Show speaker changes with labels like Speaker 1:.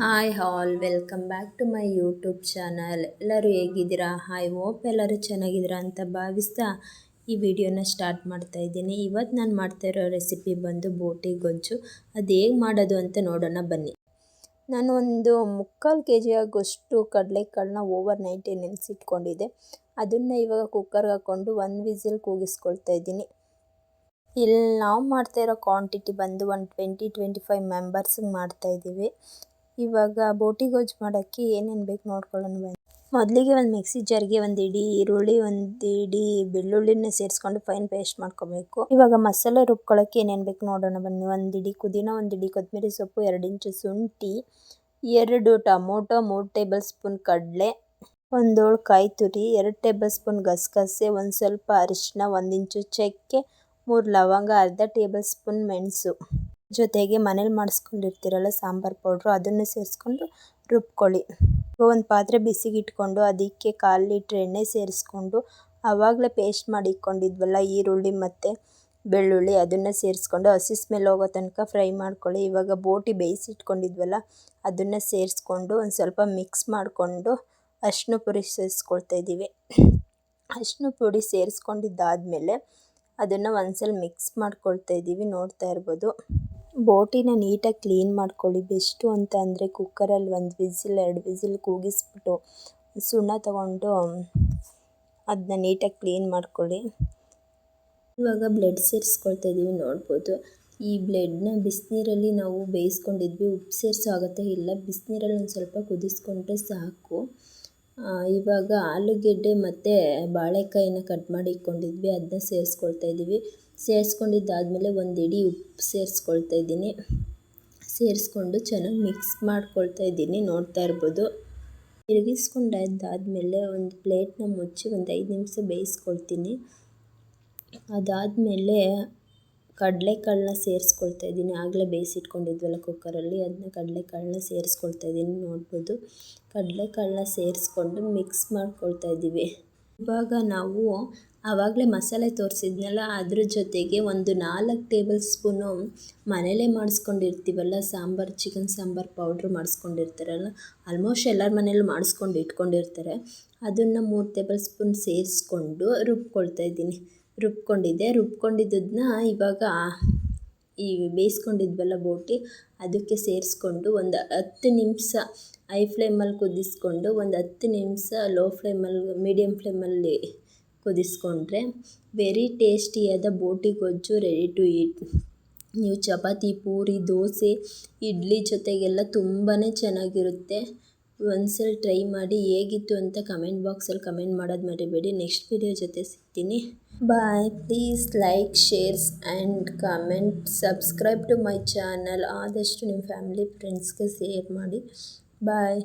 Speaker 1: Hi all welcome back to my YouTube channel ಎಲ್ಲರೂ ಹೇಗಿದ್ದೀರಾ? Hi ಓಪ್ ಎಲ್ಲರೂ ಚೆನ್ನಾಗಿದ್ದೀರಾ ಅಂತ ಭಾವಿಸ್ತಾ ಈ ವಿಡಿಯೋನ ಸ್ಟಾರ್ಟ್ ಮಾಡ್ತಾ ಇದ್ದೀನಿ. ಇವತ್ತು ನಾನು ಮಾಡ್ತಾ ಇರೋ ರೆಸಿಪಿ ಬಂದು ಬೋಟಿ ಗೊಜ್ಜು. ಅದು ಹೇಗೆ ಮಾಡೋದು ಅಂತ ನೋಡೋಣ, ಬನ್ನಿ. ನಾನು ಒಂದು ಮುಕ್ಕಾಲು ಕೆ ಜಿ ಆಗೋಷ್ಟು ಕಡಲೆಕಾಳನ್ನ ಓವರ್ ನೈಟೇ ನೆನೆಸಿಟ್ಕೊಂಡಿದ್ದೆ ಅದನ್ನು ಇವಾಗ ಕುಕ್ಕರ್ಗೆ ಹಾಕ್ಕೊಂಡು ಒಂದು ವಿಸಿಲ್ ಕೂಗಿಸ್ಕೊಳ್ತಾ ಇದ್ದೀನಿ. ಇಲ್ಲಿ ನಾವು ಮಾಡ್ತಾ ಇರೋ ಕ್ವಾಂಟಿಟಿ ಬಂದು ಒಂದು ಟ್ವೆಂಟಿ ಟ್ವೆಂಟಿ ಫೈವ್ ಮೆಂಬರ್ಸಿಗೆ ಮಾಡ್ತಾ ಇದ್ದೀವಿ. ಇವಾಗ ಬೋಟಿ ಗೊಜ್ಜು ಮಾಡೋಕ್ಕೆ ಏನೇನು ಬೇಕು ನೋಡ್ಕೊಳ್ಳೋಣ ಬನ್ನಿ. ಮೊದಲಿಗೆ ಒಂದು ಮಿಕ್ಸಿ ಜಾರ್ಗೆ ಒಂದು ಇಡಿ ಈರುಳ್ಳಿ, ಒಂದು ಇಡಿ ಬೆಳ್ಳುಳ್ಳಿನ ಸೇರಿಸ್ಕೊಂಡು ಫೈನ್ ಪೇಸ್ಟ್ ಮಾಡ್ಕೋಬೇಕು. ಇವಾಗ ಮಸಾಲೆ ರುಬ್ಕೊಳ್ಳೋಕ್ಕೆ ಏನೇನು ಬೇಕು ನೋಡೋಣ ಬನ್ನಿ. ಒಂದು ಇಡೀ ಪುದೀನ, ಒಂದು ಇಡೀ ಕೊತ್ತಂಬರಿ ಸೊಪ್ಪು, ಎರಡು ಇಂಚು ಶುಂಠಿ, ಎರಡು ಟೊಮೊಟೊ, ಮೂರು ಟೇಬಲ್ ಸ್ಪೂನ್ ಕಡಲೆ ಒಂದೋಳು ಕಾಯಿ ತುರಿ, ಎರಡು ಟೇಬಲ್ ಸ್ಪೂನ್ ಗಸಗಸೆ, ಒಂದು ಸ್ವಲ್ಪ ಅರಿಶಿನ ಒಂದು ಇಂಚು ಚಕ್ಕೆ, ಮೂರು ಲವಂಗ, ಅರ್ಧ ಟೇಬಲ್ ಸ್ಪೂನ್ ಮೆಣಸು. ಜೊತೆಗೆ ಮನೇಲಿ ಮಾಡಿಸ್ಕೊಂಡಿರ್ತೀರಲ್ಲ ಸಾಂಬಾರು ಪೌಡ್ರು, ಅದನ್ನು ಸೇರಿಸ್ಕೊಂಡು ರುಬ್ಕೊಳ್ಳಿ. ಒಂದು ಪಾತ್ರೆ ಬಿಸಿಗೆ ಇಟ್ಕೊಂಡು ಅದಕ್ಕೆ ಕಾಲು ಲೀಟ್ರ್ ಎಣ್ಣೆ ಸೇರಿಸ್ಕೊಂಡು ಆವಾಗಲೇ ಪೇಸ್ಟ್ ಮಾಡಿ ಇಟ್ಕೊಂಡಿದ್ವಲ್ಲ ಈರುಳ್ಳಿ ಮತ್ತು ಬೆಳ್ಳುಳ್ಳಿ ಅದನ್ನು ಸೇರಿಸ್ಕೊಂಡು ಹಸಿ ಸ್ಮೆಲ್ ಹೋಗೋ ತನಕ ಫ್ರೈ ಮಾಡ್ಕೊಳ್ಳಿ. ಇವಾಗ ಬೋಟಿ ಬೇಯಿಸಿಟ್ಕೊಂಡಿದ್ವಲ್ಲ ಅದನ್ನು ಸೇರಿಸ್ಕೊಂಡು ಒಂದು ಸ್ವಲ್ಪ ಮಿಕ್ಸ್ ಮಾಡಿಕೊಂಡು ಅರಿಶಿನ ಪುಡಿ ಸೇರಿಸ್ಕೊಳ್ತಾ ಇದ್ದೀವಿ. ಅರಿಶಿನ ಪುಡಿ ಸೇರಿಸ್ಕೊಂಡಿದ್ದಾದಮೇಲೆ ಅದನ್ನು ಒಂದ್ಸಲ ಮಿಕ್ಸ್ ಮಾಡ್ಕೊಳ್ತಾ ಇದ್ದೀವಿ, ನೋಡ್ತಾ ಇರ್ಬೋದು. ಬೋಟಿನ ನೀಟಾಗಿ ಕ್ಲೀನ್ ಮಾಡ್ಕೊಳ್ಳಿ. ಬೆಸ್ಟು ಅಂತ ಅಂದರೆ ಕುಕ್ಕರಲ್ಲಿ ಒಂದು ವಿಸಿಲ್, ಎರಡು ವಿಸಿಲ್ ಕೂಗಿಸ್ಬಿಟ್ಟು ಸುಣ್ಣ ತಗೊಂಡು ಅದನ್ನ ನೀಟಾಗಿ ಕ್ಲೀನ್ ಮಾಡ್ಕೊಳ್ಳಿ. ಇವಾಗ ಬ್ಲೆಡ್ ಸೇರಿಸ್ಕೊಳ್ತಾ ಇದ್ದೀವಿ ನೋಡ್ಬೋದು. ಈ ಬ್ಲೆಡ್ನ ಬಿಸಿನೀರಲ್ಲಿ ನಾವು ಬೇಯಿಸ್ಕೊಂಡಿದ್ವಿ. ಉಪ್ಪು ಸೇರಿಸೋ ಆಗುತ್ತೆ. ಇಲ್ಲ, ಬಿಸಿನೀರಲ್ಲಿ ಒಂದು ಸ್ವಲ್ಪ ಕುದಿಸ್ಕೊಂಡ್ರೆ ಸಾಕು. ಇವಾಗ ಆಲೂಗೆಡ್ಡೆ ಮತ್ತು ಬಾಳೆಕಾಯಿನ ಕಟ್ ಮಾಡಿ ಇಟ್ಕೊಂಡಿದ್ವಿ ಅದನ್ನ ಸೇರಿಸ್ಕೊಳ್ತಾ ಇದ್ದೀವಿ ಸೇರಿಸ್ಕೊಂಡಿದ್ದಾದಮೇಲೆ ಒಂದು ಇಡೀ ಉಪ್ಪು ಸೇರಿಸ್ಕೊಳ್ತಾ ಇದ್ದೀನಿ ಸೇರಿಸ್ಕೊಂಡು ಚೆನ್ನಾಗಿ ಮಿಕ್ಸ್ ಮಾಡ್ಕೊಳ್ತಾ ಇದ್ದೀನಿ ನೋಡ್ತಾ ಇರ್ಬೋದು. ತಿರುಗಿಸ್ಕೊಂಡಾದ್ಮೇಲೆ ಒಂದು ಪ್ಲೇಟ್ನ ಮುಚ್ಚಿ ಒಂದು ಐದು ನಿಮಿಷ ಬೇಯಿಸ್ಕೊಳ್ತೀನಿ. ಅದಾದಮೇಲೆ ಕಡಲೆಕಾಳನ್ನ ಸೇರಿಸ್ಕೊಳ್ತಾ ಇದ್ದೀನಿ. ಆಗಲೇ ಬೇಯಿಸಿಟ್ಕೊಂಡಿದ್ವಲ್ಲ ಕುಕ್ಕರಲ್ಲಿ ಅದನ್ನ ಕಡಲೆಕಾಳನ್ನ ಸೇರಿಸ್ಕೊಳ್ತಾ ಇದ್ದೀನಿ. ನೋಡ್ಬೋದು. ಕಡಲೆಕಾಳನ್ನ ಸೇರಿಸ್ಕೊಂಡು ಮಿಕ್ಸ್ ಮಾಡ್ಕೊಳ್ತಾ ಇದ್ದೀವಿ. ಇವಾಗ ನಾವು ಆವಾಗಲೇ ಮಸಾಲೆ ತೋರಿಸಿದ್ನಲ್ಲ, ಅದ್ರ ಜೊತೆಗೆ ಒಂದು ನಾಲ್ಕು ಟೇಬಲ್ ಸ್ಪೂನು ಮನೇಲೇ ಮಾಡಿಸ್ಕೊಂಡಿರ್ತೀವಲ್ಲ, ಸಾಂಬಾರು, ಚಿಕನ್ ಸಾಂಬಾರು ಪೌಡ್ರ್ ಮಾಡಿಸ್ಕೊಂಡಿರ್ತಾರಲ್ಲ, ಆಲ್ಮೋಸ್ಟ್ ಎಲ್ಲರ ಮನೇಲೂ ಮಾಡಿಸ್ಕೊಂಡು ಇಟ್ಕೊಂಡಿರ್ತಾರೆ. ಅದನ್ನು ಮೂರು ಟೇಬಲ್ ಸ್ಪೂನ್ ಸೇರಿಸ್ಕೊಂಡು ರುಬ್ಕೊಳ್ತಾ ಇದ್ದೀನಿ. ರುಬ್ಕೊಂಡಿದ್ದೆ. ರುಬ್ಕೊಂಡಿದ್ದನ್ನ ಇವಾಗ ಈ ಬೇಯಿಸ್ಕೊಂಡಿದ್ವಲ್ಲ ಬೋಟಿ, ಅದಕ್ಕೆ ಸೇರಿಸ್ಕೊಂಡು ಒಂದು ಹತ್ತು ನಿಮಿಷ ಐ ಫ್ಲೇಮಲ್ಲಿ ಕುದಿಸ್ಕೊಂಡು ಒಂದು ಹತ್ತು ನಿಮಿಷ ಲೋ ಫ್ಲೇಮಲ್ಲಿ ಮೀಡಿಯಮ್ ಫ್ಲೇಮಲ್ಲಿ ಕುದಿಸ್ಕೊಂಡ್ರೆ ವೆರಿ ಟೇಸ್ಟಿಯಾದ ಬೋಟಿ ಗೊಜ್ಜು ರೆಡಿ ಟು ಈಟ್ ನೀವು ಚಪಾತಿ, ಪೂರಿ, ದೋಸೆ, ಇಡ್ಲಿ ಜೊತೆಗೆಲ್ಲ ತುಂಬಾ ಚೆನ್ನಾಗಿರುತ್ತೆ. ಒಂದ್ಸಲ ಟ್ರೈ ಮಾಡಿ ಹೇಗಿತ್ತು ಅಂತ ಕಮೆಂಟ್ ಬಾಕ್ಸಲ್ಲಿ ಕಮೆಂಟ್ ಮಾಡೋದು ಮರಿಬೇಡಿ. ನೆಕ್ಸ್ಟ್ ವಿಡಿಯೋ ಜೊತೆ ಸಿಗ್ತೀನಿ. bye please like shares and comment subscribe to my channel ಆದಷ್ಟು ನಿಮ್ಮ ಫ್ಯಾಮಿಲಿ ಫ್ರೆಂಡ್ಸ್ಗೆ ಶೇರ್ ಮಾಡಿ ಬಾಯ್